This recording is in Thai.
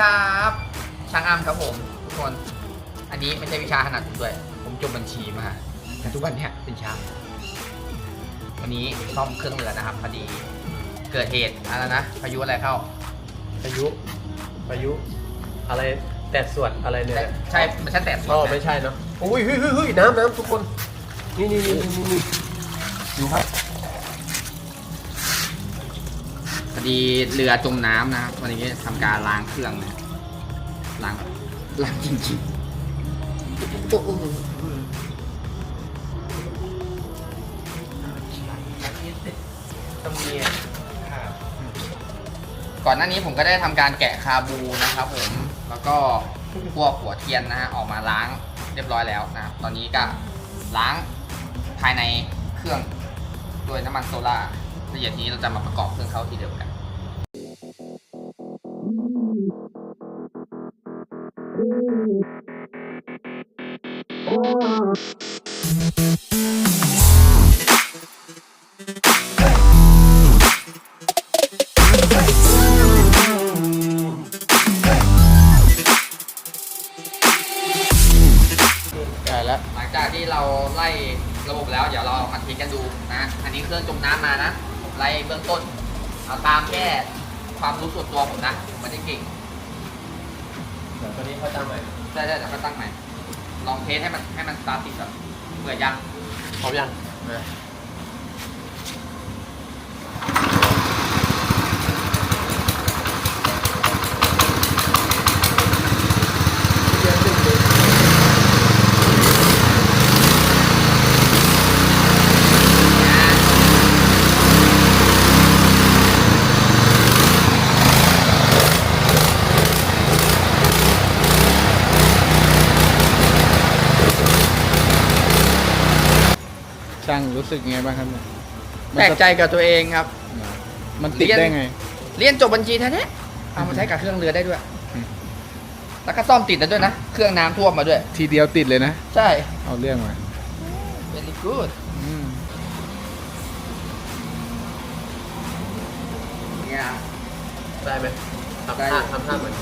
ครับช่างอ้ำครับผมทุกคน อันนี้ไม่ใช่วิชาถนัดผมด้วย ผมจบบัญชีมาแต่ทุกวันเนี้ยเป็นช่างวันนี้ซ่อมเครื่องเรือนะครับพอดีเกิดเหตุอะไรนะพายุอะไรเข้าพายุพายุอะไรแดดสวดอะไรเนี่ยแต่ใช่ไม่ใช่แต่สอ๋อดนะไม่ใช่เนาะอุ้ยเฮ้ยเฮ้ยเฮ้ยน้ำน้ำทุกคน นี่นี่นี่นี่นี่ดูครับ ดีเรือจมน้ำนะครับวันนี้ทำการล้างเครื่องนะล้างล้างจริงๆโอ้โหต้องมีก่อนหน้านี้ผมก็ได้ทำการแกะคาบูนะครับผม แล้วก็พวกหัวเทียนนะฮะออกมาล้างเรียบร้อยแล้วนะครับตอนนี้ก็ล้างภายในเครื่องด้วยน้ำมันโซล่าละเอียดนี้เราจะมาประกอบเครื่องเข้าทีเดียวกัน ได้แล้วหลังจากที่เราไล่ระบบแล้วเดี๋ยวเรามาเทสกันดูนะ อันนี้เครื่องจมน้ำมานะผมไล่เบื้องต้นเอาตามแค่ความรู้ส่วนตัวผมนะผมไม่ได้เก่ง ตัวนี้เขาตั้งใหม่ใช่ใช่เดี๋ยวก็ตั้งใหม่ ลองเทสให้มันให้มันสตาร์ทติดก่อนเปิดยังพร้อมยัง ช่างรู้สึกไงบ้างครับเนี่ยแปลกใจกับตัวเองครับ มันติดได้ไง เรียนจบบัญชีแท้ๆเอามาใช้กับเครื่องเรือได้ด้วย อืม แล้วก็ซ่อมติดได้ด้วยนะ เครื่องน้ำท่วมมาด้วย ทีเดียวติดเลยนะ ใช่ เอาเรื่องมา very good อืมเนี่ย ได้ไหมทำได้ท่าทำท่าเหมือน